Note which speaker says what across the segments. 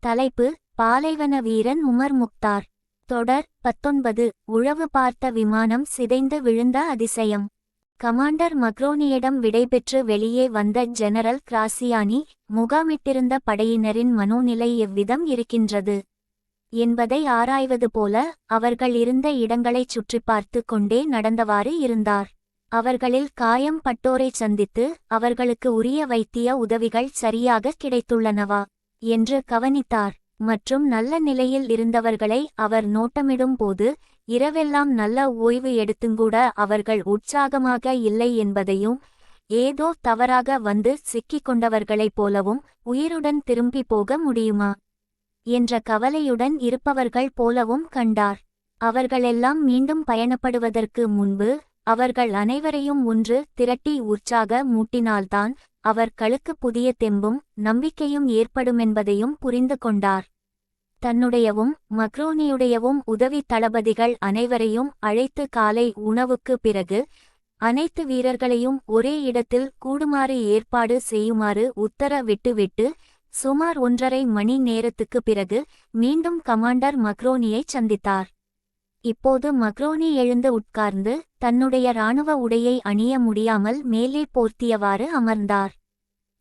Speaker 1: தலைப்பு பாலைவன வீரன் உமர் முக்தார். தொடர் பத்தொன்பது உழவு பார்த்த விமானம் சிதைந்து விழுந்த அதிசயம். கமாண்டர் மக்ரோனியிடம் விடைபெற்று வெளியே வந்த ஜெனரல் கிராசியானி முகாமிட்டிருந்த படையினரின் மனோநிலை எவ்விதம் இருக்கின்றது? என்பதை ஆராய்வது போல அவர்கள் இருந்த இடங்களைச் சுற்றி பார்த்து கொண்டே நடந்தவாறு இருந்தார். அவர்களில் காயம் பட்டோரைச் சந்தித்து அவர்களுக்கு உரிய வைத்திய உதவிகள் சரியாக கிடைத்துள்ளனவா? என்று கவனித்தார். மற்றும் நல்ல நிலையில் இருந்தவர்களை அவர் நோட்டமிடும் போது இரவெல்லாம் நல்ல ஓய்வு எடுத்துங்கூட அவர்கள் உற்சாகமாக இல்லை என்பதையும் ஏதோ தவறாக வந்து சிக்கிக் கொண்டவர்களைப் போலவும் உயிருடன் திரும்பி போக முடியுமா? என்ற கவலையுடன் இருப்பவர்கள் போலவும் கண்டார். அவர்களெல்லாம் மீண்டும் பயணப்படுவதற்கு முன்பு அவர்கள் அனைவரையும் ஒன்று திரட்டி உற்சாக மூட்டினால்தான் அவர் களுக்கு புதிய தெம்பும் நம்பிக்கையும் ஏற்படுமென்பதையும் புரிந்து கொண்டார். தன்னுடையவும் மக்ரோனியுடையவும் உதவி தளபதிகள் அனைவரையும் அழைத்து காலை உணவுக்கு பிறகு அனைத்து வீரர்களையும் ஒரே இடத்தில் கூடுமாறு ஏற்பாடு செய்யுமாறு உத்தரவிட்டுவிட்டு சுமார் ஒன்றரை மணி நேரத்துக்கு பிறகு மீண்டும் கமாண்டர் மக்ரோனியைச் சந்தித்தார். இப்போது மக்ரோனி எழுந்து உட்கார்ந்து தன்னுடைய இராணுவ உடையை அணிய முடியாமல் மேலே போர்த்தியவாறு அமர்ந்தார்.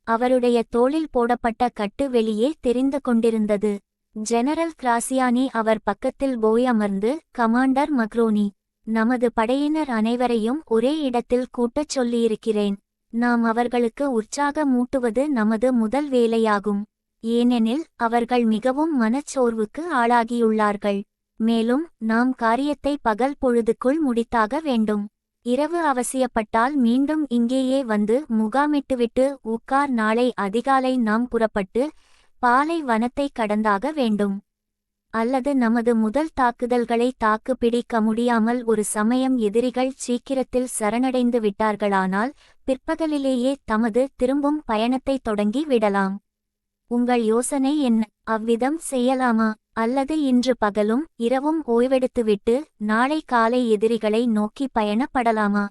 Speaker 1: அவருடைய தோளில் போடப்பட்ட கட்டு வெளியே தெரிந்து கொண்டிருந்தது. ஜெனரல் கிராசியானி அவர் பக்கத்தில் போய் அமர்ந்து கமாண்டர் மக்ரோனி நமது படையினர் அனைவரையும் ஒரே இடத்தில் கூட்டச் சொல்லியிருக்கிறேன். நாம் அவர்களுக்கு உற்சாக மூட்டுவது நமது முதல் வேலையாகும். ஏனெனில் அவர்கள் மிகவும் மனச்சோர்வுக்கு ஆளாகியுள்ளார்கள். மேலும் நாம் காரியத்தை பகல் பொழுதுக்குள் முடித்தாக வேண்டும். இரவு அவசியப்பட்டால் மீண்டும் இங்கேயே வந்து முகாமிட்டுவிட்டு உட்கார் நாளை அதிகாலை நாம் புறப்பட்டு பாலை வனத்தை கடந்தாக வேண்டும். அல்லது நமது முதல் தாக்குதல்களை தாக்கு பிடிக்க முடியாமல் ஒரு சமயம் எதிரிகள் சீக்கிரத்தில் சரணடைந்து விட்டார்களானால் பிற்பகலிலேயே தமது திரும்பும் பயணத்தை தொடங்கி விடலாம். உங்கள் யோசனை என்ன? அவ்விதம் செய்யலாமா? அல்லது இன்று பகலும் இரவும் ஓய்வெடுத்துவிட்டு நாளை காலை எதிரிகளை நோக்கி பயணப்படலாமா?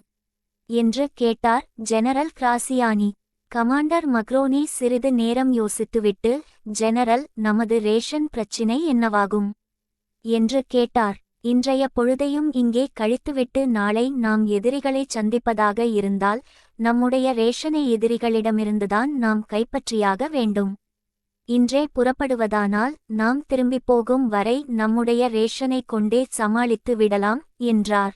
Speaker 1: என்று கேட்டார் ஜெனரல் கிராசியானி. கமாண்டர் மக்ரோனி சிறிது நேரம் யோசித்துவிட்டு ஜெனரல் நமது ரேஷன் பிரச்சினை என்னவாகும் என்று கேட்டார். இன்றைய பொழுதையும் இங்கே கழித்துவிட்டு நாளை நாம் எதிரிகளை சந்திப்பதாக இருந்தால் நம்முடைய ரேஷனை எதிரிகளிடமிருந்துதான் நாம் கைப்பற்றியாக வேண்டும். இன்றே புறப்படுவதானால் நாம் திரும்பிப் போகும் வரை நம்முடைய ரேஷனை கொண்டே சமாளித்து விடலாம் என்றார்.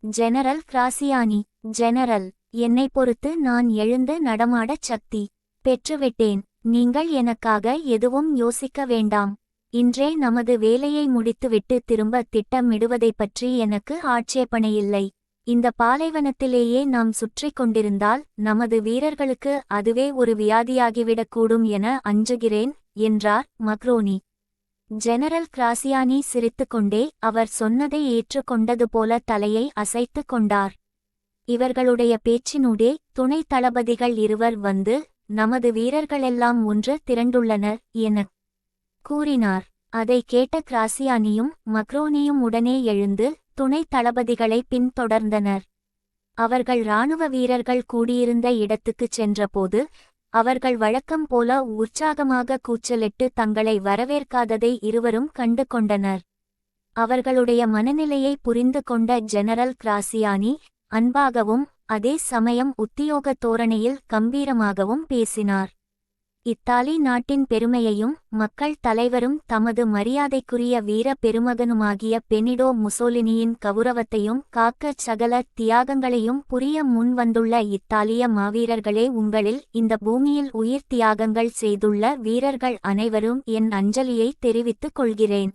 Speaker 1: ஜெனரல் கிராசியானி ஜெனரல் என்னை பொறுத்து நான் எழுந்து நடமாடச் சக்தி பெற்றுவிட்டேன். நீங்கள் எனக்காக எதுவும் யோசிக்க வேண்டாம். இன்றே நமது வேலையை முடித்துவிட்டு திரும்ப திட்டமிடுவதைப் பற்றி எனக்கு ஆட்சேபனையில்லை இந்த பாலைவனத்திலேயே நாம் சுற்றிக் கொண்டிருந்தால் நமது வீரர்களுக்கு அதுவே ஒரு வியாதியாகிவிடக்கூடும் என அஞ்சுகிறேன் என்றார் மக்ரோனி. ஜெனரல் கிராசியானி சிரித்துக்கொண்டே அவர் சொன்னதை ஏற்றுக்கொண்டது போல தலையை அசைத்து கொண்டார். இவர்களுடைய பேச்சினூடே துணை தளபதிகள் இருவர் வந்து நமது வீரர்களெல்லாம் ஒன்று திரண்டுள்ளனர் என கூறினார். அதை கேட்ட கிராசியானியும் மக்ரோனியும் உடனே எழுந்து துணை தளபதிகளை பின்தொடர்ந்தனர். அவர்கள் இராணுவ வீரர்கள் கூடியிருந்த இடத்துக்குச் சென்றபோது அவர்கள் வழக்கம் போல உற்சாகமாக கூச்சலிட்டு தங்களை வரவேற்காததை இருவரும் கண்டு கொண்டனர். அவர்களுடைய மனநிலையை புரிந்து கொண்ட ஜெனரல் கிராசியானி அன்பாகவும் அதே சமயம் உத்தியோக தோரணையில் கம்பீரமாகவும் பேசினார். இத்தாலி நாட்டின் பெருமையையும் மக்கள் தலைவரும் தமது மரியாதைக்குரிய வீர பெருமகனுமாகிய பெனிடோ முசோலினியின் கௌரவத்தையும் காக்கச் சகல தியாகங்களையும் புரிய முன் வந்துள்ள இத்தாலிய மாவீரர்களே உங்களில் இந்த பூமியில் உயிர் தியாகங்கள் செய்துள்ள வீரர்கள் அனைவரும் என் அஞ்சலியை தெரிவித்துக் கொள்கிறேன்.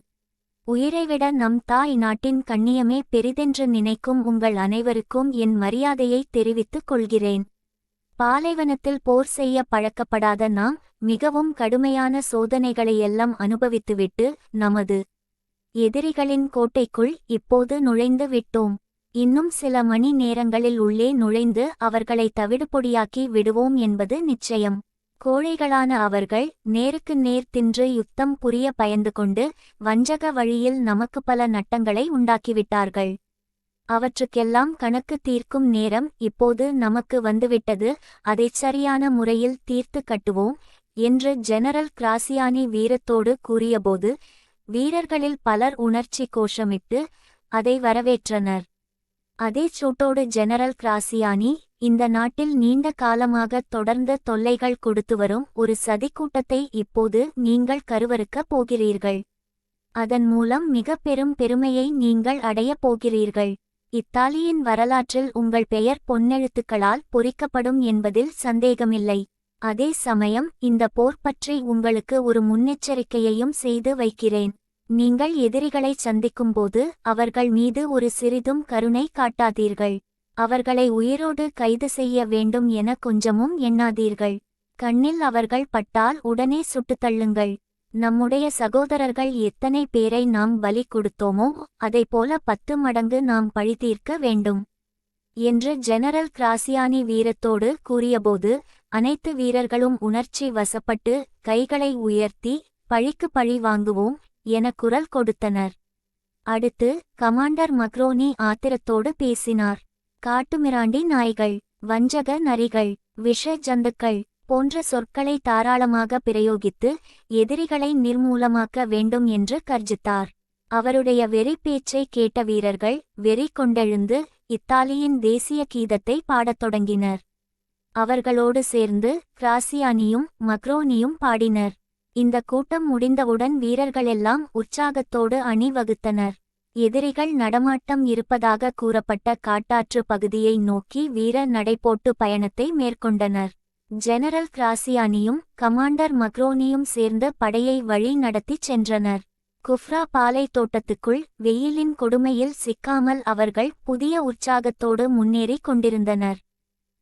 Speaker 1: உயிரைவிட நம் தாய் நாட்டின் கண்ணியமே பெரிதென்று நினைக்கும் உங்கள் அனைவருக்கும் என் மரியாதையை தெரிவித்துக் கொள்கிறேன். பாலைவனத்தில் போர் செய்ய பழக்கப்படாத நாம் மிகவும் கடுமையான சோதனைகளையெல்லாம் அனுபவித்துவிட்டு நமது எதிரிகளின் கோட்டைக்குள் இப்போது நுழைந்து விட்டோம். இன்னும் சில மணி நேரங்களில் உள்ளே நுழைந்து அவர்களை தவிடுபொடியாக்கி விடுவோம் என்பது நிச்சயம். கோழைகளான அவர்கள் நேருக்கு நேர் தின்று யுத்தம் புரிய பயந்து கொண்டு வஞ்சக வழியில் நமக்கு பல நட்டங்களை உண்டாக்கிவிட்டார்கள். அவற்றுக்கெல்லாம் கணக்கு தீர்க்கும் நேரம் இப்போது நமக்கு வந்துவிட்டது அதைச் சரியான முறையில் தீர்த்து கட்டுவோம் என்று ஜெனரல் கிராசியானி வீரத்தோடு கூறியபோது வீரர்களில் பலர் உணர்ச்சி கோஷமிட்டு அதை வரவேற்றனர். அதே சூட்டோடு ஜெனரல் கிராசியானி இந்த நாட்டில் நீண்ட காலமாக தொடர்ந்த தொல்லைகள் கொடுத்து வரும் ஒரு சதிக்கூட்டத்தை இப்போது நீங்கள் கருவறுக்கப் போகிறீர்கள். அதன் மூலம் மிக பெரும் பெருமையை நீங்கள் அடையப் போகிறீர்கள். இத்தாலியின் வரலாற்றில் உங்கள் பெயர் பொன்னெழுத்துக்களால் பொறிக்கப்படும் என்பதில் சந்தேகமில்லை. அதே சமயம் இந்த போர் பற்றி உங்களுக்கு ஒரு முன்னெச்சரிக்கையையும் செய்து வைக்கிறேன். நீங்கள் எதிரிகளை சந்திக்கும்போது அவர்கள் மீது ஒரு சிறிதும் கருணை காட்டாதீர்கள். அவர்களை உயிரோடு கைது செய்ய வேண்டும் என கொஞ்சமும் எண்ணாதீர்கள். கண்ணில் அவர்கள் பட்டால் உடனே சுட்டுத் தள்ளுங்கள். நம்முடைய சகோதரர்கள் எத்தனை பேரை நாம் பலி கொடுத்தோமோ அதைப்போல பத்து மடங்கு நாம் பழித்தீர்க்க வேண்டும். என்று ஜெனரல் கிராசியானி வீரத்தோடு கூறியபோது அனைத்து வீரர்களும் உணர்ச்சி வசப்பட்டு கைகளை உயர்த்தி பழிக்கு பழி வாங்குவோம் என குரல் கொடுத்தனர். அடுத்து கமாண்டர் மக்ரோனி ஆத்திரத்தோடு பேசினார். காட்டுமிராண்டி நாய்கள் வஞ்சக நரிகள் விஷ ஜந்துக்கள் போன்ற சொற்களை தாராளமாக பிரயோகித்து எதிரிகளை நிர்மூலமாக்க வேண்டும் என்று கர்ஜித்தார். அவருடைய வெறி பேச்சை கேட்ட வீரர்கள் வெறி கொண்டெழுந்து இத்தாலியின் தேசிய கீதத்தை பாடத் தொடங்கினர். அவர்களோடு சேர்ந்து கிராசியானியும் மக்ரோனியும் பாடினர். இந்த கூட்டம் முடிந்தவுடன் வீரர்களெல்லாம் உற்சாகத்தோடு அணிவகுத்தனர் எதிரிகள் நடமாட்டம் இருப்பதாக கூறப்பட்ட காட்டாற்று பகுதியை நோக்கி வீர நடைபோட்டு பயணத்தை மேற்கொண்டனர். ஜெனரல் கிராசியானியும் கமாண்டர் மக்ரோனியும் சேர்ந்த படையை வழி நடத்திச் சென்றனர். குஃப்ரா பாலை தோட்டத்துக்குள் வெயிலின் கொடுமையில் சிக்காமல் அவர்கள் புதிய உற்சாகத்தோடு முன்னேறிக் கொண்டிருந்தனர்.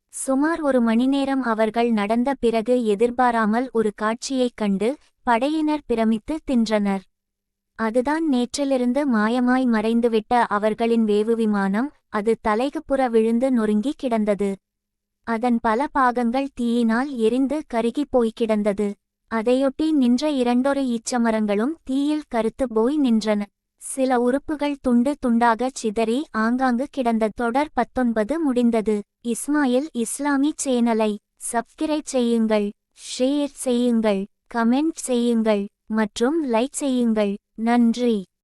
Speaker 1: சுமார் ஒரு மணிநேரம் அவர்கள் நடந்த பிறகு எதிர்பாராமல் ஒரு காட்சியைக் கண்டு படையினர் பிரமித்து தின்றனர். அதுதான் நேற்றிலிருந்து மாயமாய் மறைந்துவிட்ட அவர்களின் வேவு விமானம் அது தலைகுப்புற விழுந்து நொறுங்கி கிடந்தது. அதன் பல பாகங்கள் தீயினால் எரிந்து கருகிப் போய் கிடந்தது. அதையொட்டி நின்ற இரண்டொரு ஈச்சமரங்களும் தீயில் கருத்து போய் நின்றன. சில உறுப்புகள் துண்டு துண்டாகச் சிதறி ஆங்காங்கு கிடந்த தொடர் பத்தொன்பது முடிந்தது. இஸ்மாயில் இஸ்லாமி சேனலை சப்ஸ்கிரைப் செய்யுங்கள் ஷேர் செய்யுங்கள் கமெண்ட் செய்யுங்கள் மற்றும் லைக் செய்யுங்கள். நன்றி.